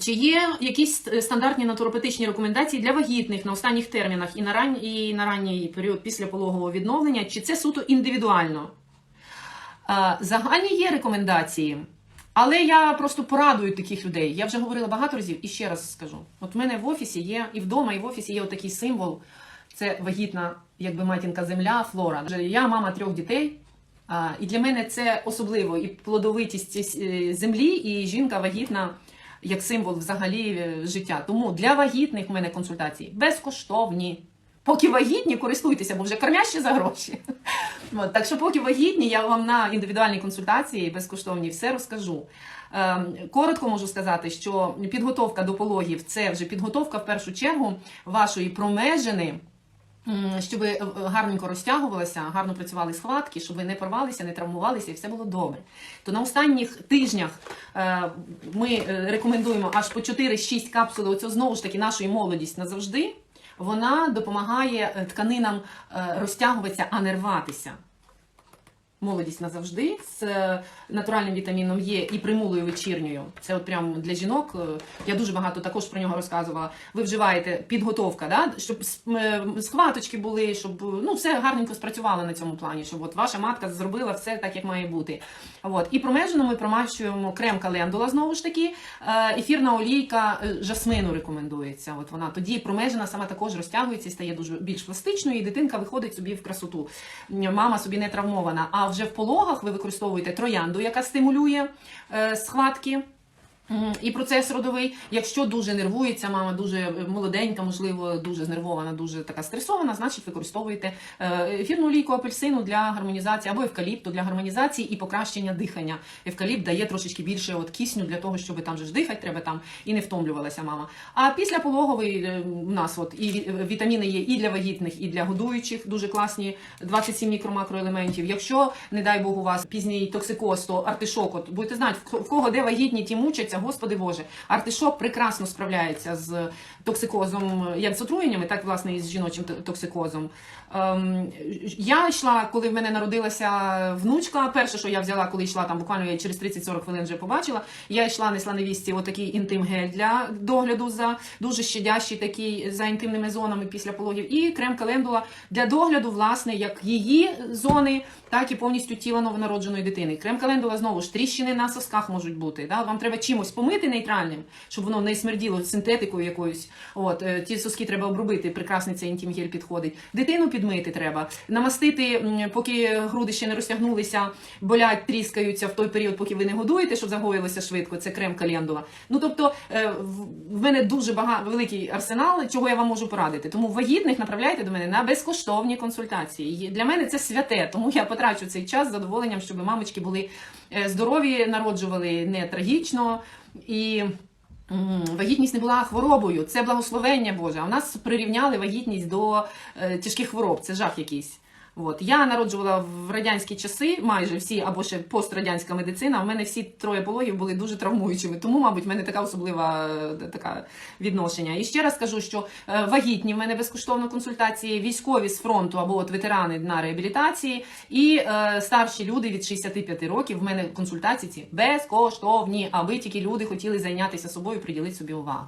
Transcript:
Чи є якісь е, стандартні натуропатичні рекомендації для вагітних на останніх термінах і на, ран... і на ранній період після пологового відновлення, чи це суто індивідуально? Е, Загальні є рекомендації, але я просто порадую таких людей. Я вже говорила багато разів і ще раз скажу: от в мене в офісі є, і вдома, і в офісі є отакий символ. Це вагітна, якби матінка земля, флора. Я мама трьох дітей. І для мене це особливо і плодовитість е, землі, і жінка вагітна як символ взагалі е, життя. Тому для вагітних в мене консультації безкоштовні. Поки вагітні, користуйтеся, бо вже кормяще за гроші. От, так що, поки вагітні, я вам на індивідуальній консультації безкоштовні все розкажу. Ем, коротко можу сказати, що підготовка до пологів це вже підготовка в першу чергу вашої промежини. Щоб ви е, гарненько розтягувалися, гарно працювали схватки, щоб ви не порвалися, не травмувалися і все було добре. То на останніх тижнях е, ми е, рекомендуємо аж по 4-6 капсул Оцю знову ж таки нашої молодість назавжди. Вона допомагає тканинам розтягуватися, а не рватися. Молодість назавжди з е, натуральним вітаміном Є і примулою вечірньою. Це от прямо для жінок. е, Я дуже багато також про нього розказувала. Ви вживаєте підготовка, да? щоб е, схваточки були, щоб е, ну все гарненько спрацювало на цьому плані, щоб от ваша матка зробила все так, як має бути. От і промежину ми промащуємо крем календула знову ж таки. Е, Ефірна олійка е, жасмину рекомендується. От вона тоді промежина сама також розтягується і стає дуже більш пластичною, і дитинка виходить собі в красоту. Мама собі не травмована. А вже в пологах ви використовуєте троянду, яка стимулює е, схватки. І процес родовий, якщо дуже нервується, мама дуже е, молоденька, можливо, дуже знервована, дуже така стресована, значить використовуєте е, ефірну олійку апельсину для гармонізації або евкаліпту для гармонізації і покращення дихання. Евкаліпт дає трошечки більше от кисню для того, щоб там же ж дихати треба там і не втомлювалася мама. А після пологовий е, у нас от і вітаміни є і для вагітних, і для годуючих, дуже класні 27 мікро-макроелементів. Якщо, не дай Бог, у вас пізній токсикоз, то артишок, от будете знати, в кого де вагітні, ті мучаться, господи Боже. Артишок прекрасно справляється з токсикозом, як з отруєннями, так власне і з жіночим токсикозом. Ем, я йшла, коли в мене народилася внучка. Перше, що я взяла, коли йшла там, буквально я через 30-40 хвилин вже побачила. Я йшла, несла невістці отакий інтим-гель для догляду за дуже щадящий такий за інтимними зонами після пологів, і крем календула для догляду, власне, як її зони, так і повністю тіла новонародженої дитини. Крем календула знову ж тріщини на сосках можуть бути. Да? Вам треба чимось помити нейтральним, щоб воно не смерділо синтетикою якоюсь. От е, ті соски треба обробити. Прекрасний цей інтім-гель підходить. Дитину підмити треба, намастити, поки груди ще не розтягнулися, болять, тріскаються в той період, поки ви не годуєте, щоб загоїлося швидко. Це крем календула. Ну тобто е, в- в мене дуже багато великий арсенал, чого я вам можу порадити. Тому вагітних направляйте до мене на безкоштовні консультації. Для мене це святе, тому я потрачу цей час з задоволенням, щоб мамочки були е, здорові, народжували не трагічно і. Вагітність не була хворобою, це благословення Боже. А в нас прирівняли вагітність до е, тяжких хвороб. Це жах якийсь. От я народжувала в радянські часи, майже всі, або ще пострадянська медицина. У мене всі троє пологів були дуже травмуючими. Тому, мабуть, в мене така особлива е, така відношення. І ще раз кажу, що е, вагітні в мене безкоштовно консультації, військові з фронту або от ветерани на реабілітації, і е, старші люди від 65 років. В мене консультації ці безкоштовні. Аби тільки люди хотіли зайнятися собою, приділити собі увагу.